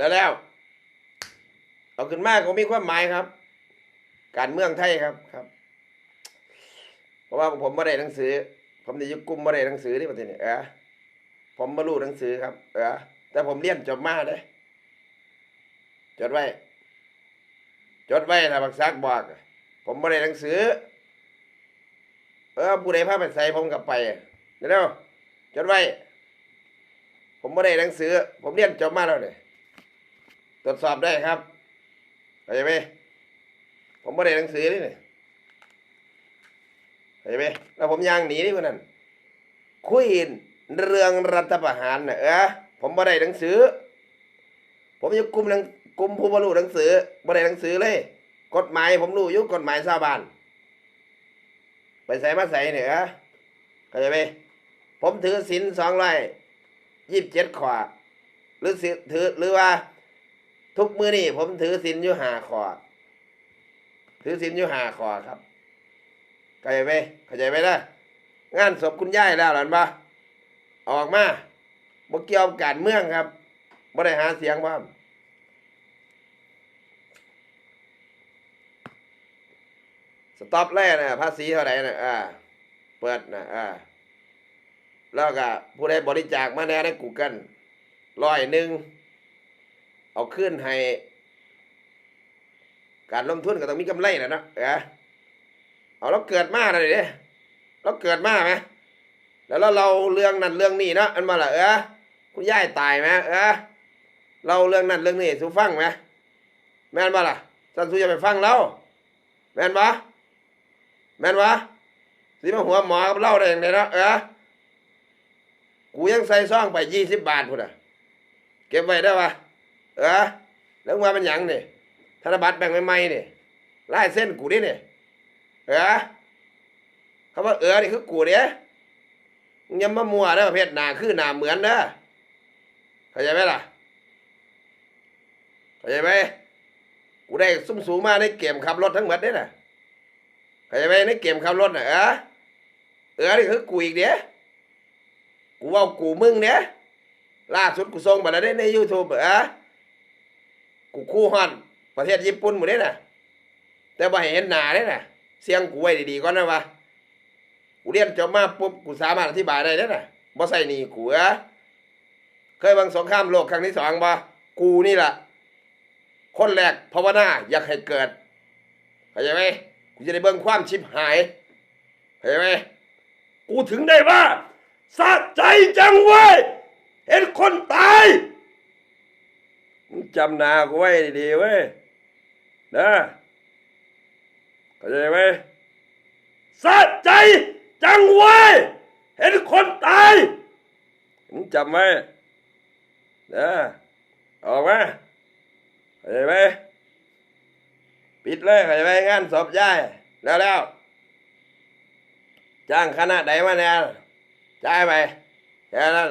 แล้วแล้ว เอาขึ้นมาก็มีความหมายครับ การเมืองไทยครับครับ เพราะว่าผมไม่ได้หนังสือ ผมในยุคกลุ่มไม่ได้หนังสือที่ประเทศนี้เออผมไม่รู้หนังสือครับ เออแต่ผมเรียนจบมาเด้จดไว้ จดไว้ถ้าบักซักบอกผมไม่ได้หนังสือ เออผู้ใดพาไปใส่ผมกลับไปเดี๋ยวจดไว้ ผมไม่ได้หนังสือ ผมเรียนจบมาแล้วเนี่ย ตรวจสอบได้ครับเข้าใจไหมผมไม่ได้หนังสือนี่เนี่ยเข้าใจไหมแล้วผมย่างหนีนี่คนนั้นคุยเรื่องรัฐประหารเน่ะเออผมไม่ได้หนังสือ ผมอยู่กลุ่มหนังกลุ่มผู้บรรลุหนังสือไม่ได้หนังสือเลย กฎหมายผมรู้ยุกฎหมายชาวบ้าน ไปใส่มาใส่เนี่ยเออเข้าใจไหมผมถือศีลสองร้อยยี่สิบเจ็ดขวาหรือสิถือหรือว่า ทุกมือนี่ผมถือศีลอยู่หาขวาถือศีลอยู่หาขวาครับเข้าใจไหมเข้าใจไหมนะงานศพคุณย่ายแล้วหรอปะออกมาบ่เกี่ยวกับการเมืองครับบ่ได้หาเสียงว่าสต็อปแรกนะภาษีเท่าไหร่นะอ่าเปิดนะอ่าแล้วก็ผู้ใดบริจาคมาแน่ในกูเกิลร้อยหนึ่ง เอาขึ้นให้ การลงทุนก็ต้องมีกำไรแหละเนาะเออเอาเราเกิดมาเลยเด้เราเกิดมาไหมแล้วเราเราเรื่องนั้นเรื่องนี้เนาะอันมาละเออคุณย่ายตายไหมเออเราเรื่องนั้นเรื่องนี้สูฟังไหมแม่นบ่ล่ะสันสูจะไปฟังเราแม่นบ่แม่นบ่สิมาหัวหมอกับเราได้ยังไงเนาะเออกูยังใส่ซองไปยี่สิบบาทพุ่นอะ เก็บไว้ได้ปะ เออแล้วมาเป็นหยังนี่ธนบัตรแบ่งใหม่ๆนี่ลายเส้นกูนี่นี่เออคำว่าเออนี่คือกูเนี่ยมึงยังมามัวเด้อประเภทหนาคือหนาเหมือนเด้อเข้าใจไหมล่ะเข้าใจไหมกูได้ซุ้มสูงมาในเกมขับรถทั้งหมดเด้น่ะเข้าใจไหมในเกมขับรถน่ะเออเออนี่คือกูอีกเดียกูเอากูมึงเนี่ยล่าสุดกูส่งไปแล้วได้ใน YouTube เออ กูคู่ฮอนประเทศญี่ปุ่นหมดเด้น่ะแต่บ่เห็นหน้าเด้น่ะเสียงกูไว้ดีๆก่อนนะวะกูเรียนจบมาปุ๊บกูสามารถอธิบายได้เด้น่ะบ่ใส่หนี่กูเออเคยบังสงครามโลกครั้งที่สองบ่กูนี่แหละคนแรกภาวนาอยากให้เกิดเข้าใจไหมกูจะได้เบิ่งความชิบหายเข้าใจไหมกูถึงได้ว่าสะใจจังเว้ยเห็นคนตาย จำนากูไว้ดีๆเว้ยนะเข้าใจไหมสะใจจังเว้ยเห็นคนตายมึงจำไว้นะออกมาเข้าใจไหมปิดเลยเข้าใจไหมงานศพย่ายแล้วแล้วจ้างคณะใดมาแน่จ่ายไปแค่นั้น